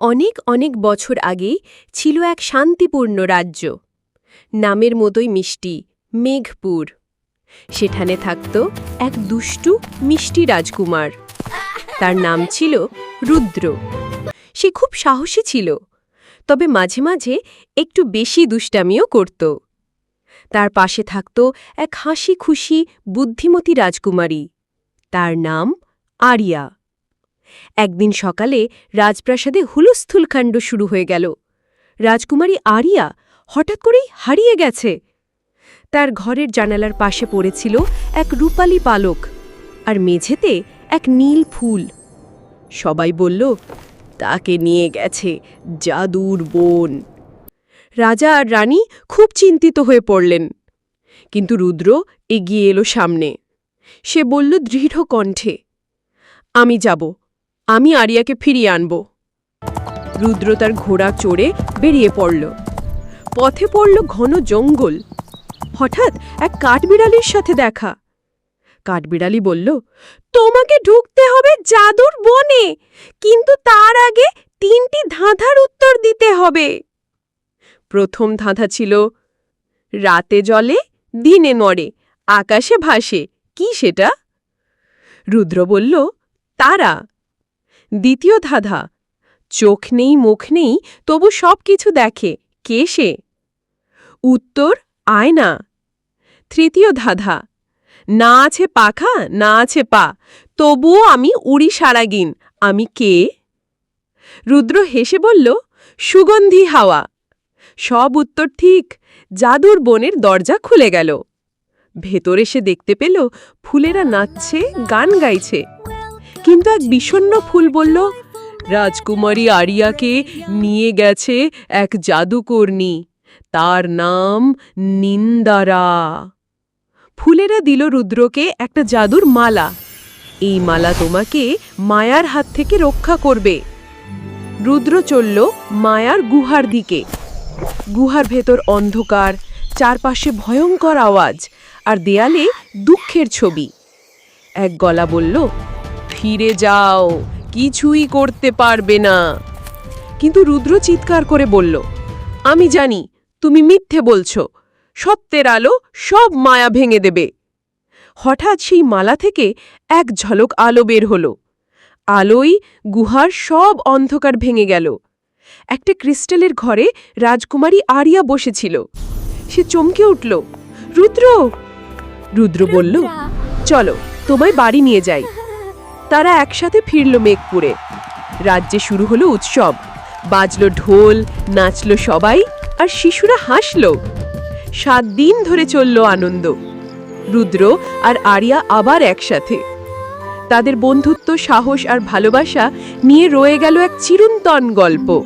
অনেক অনেক বছর আগে ছিল এক শান্তিপূর্ণ রাজ্য। নামের মতোই মিষ্টি, মেঘপুর। সেখানে থাকত এক দুষ্টু মিষ্টি রাজকুমার। তার নাম ছিল রুদ্র। সে খুব সাহসী ছিল, তবে মাঝে মাঝে একটু বেশি দুষ্টামিও করত। তার পাশে থাকত এক হাসি খুশি বুদ্ধিমতী রাজকুমারী। তার নাম আরিয়া। একদিন সকালে রাজপ্রাসাদে হুলস্থুলকাণ্ড শুরু হয়ে গেল। রাজকুমারী আরিয়া হঠাৎ করেই হারিয়ে গেছে। তার ঘরের জানালার পাশে পড়েছিল এক রূপালী পালক আর মেঝেতে এক নীল ফুল। সবাই বলল, তাকে নিয়ে গেছে জাদুর বোন। রাজা আর রানী খুব চিন্তিত হয়ে পড়লেন। কিন্তু রুদ্র এগিয়ে এলো সামনে। সে বলল দৃঢ় কণ্ঠে, আমি যাব। আমি আরিয়াকে ফিরিয়ে আনব। রুদ্র তার ঘোড়া চড়ে বেরিয়ে পড়ল। পথে পড়ল ঘন জঙ্গল। হঠাৎ এক কাঠবিড়ালির সাথে দেখা। কাঠবিড়ালি বলল, তোমাকে ঢুকতে হবে জাদুর বনে, কিন্তু তার আগে তিনটি ধাঁধার উত্তর দিতে হবে। প্রথম ধাঁধা ছিল, রাতে জলে, দিনে নড়ে আকাশে ভাসে, কি সেটা? রুদ্র বলল, তারা। দ্বিতীয় ধাঁধা। চোখ নেই, মুখ নেই, তবু সব কিছু দেখে কে সে? উত্তর, আয়না। তৃতীয় ধাঁধা। না আছে পাখা, না আছে পা, তবুও আমি উড়ি সারাগিন। আমি কে? রুদ্র হেসে বলল, সুগন্ধি হাওয়া। সব উত্তর ঠিক, জাদুর বনের দরজা খুলে গেল। ভেতরে সে দেখতে পেল, ফুলেরা নাচছে, গান গাইছে। কিন্তু এক বিষণ্ণ ফুল বলল, রাজকুমারী আরিয়াকে নিয়ে গেছে এক জাদুকর্ণী। তার নাম নিন্দারা। ফুলেরা দিল রুদ্রকে একটা জাদুর মালা। এই মালা তোমাকে মায়ার হাত থেকে রক্ষা করবে। রুদ্র চলল মায়ার গুহার দিকে। গুহার ভেতর অন্ধকার, চারপাশে ভয়ঙ্কর আওয়াজ আর দেয়ালে দুঃখের ছবি। এক গলা বলল ফিরে যাও, কিছুই করতে পারবে না। কিন্তু রুদ্র চিৎকার করে বলল, আমি জানি, তুমি মিথ্যে বলছো, সত্যের আলো সব মায়া ভেঙে দেবে। হঠাৎ সেই মালা থেকে এক ঝলক আলো বের হল। আলোই গুহার সব অন্ধকার ভেঙে গেল। একটা ক্রিস্টালের ঘরে রাজকুমারী আরিয়া বসেছিল। সে চমকে উঠল, রুদ্র! রুদ্র বলল, চলো, তোমায় বাড়ি নিয়ে যাই। তারা একসাথে ফিরল মেঘপুরে। রাজ্যে শুরু হলো উৎসব। বাজলো ঢোল, নাচলো সবাই, আর শিশুরা হাসল। সাত দিন ধরে চলল আনন্দ। রুদ্র আর আরিয়া আবার একসাথে। তাদের বন্ধুত্ব, সাহস আর ভালোবাসা নিয়ে রয়ে গেল এক চিরন্তন গল্প।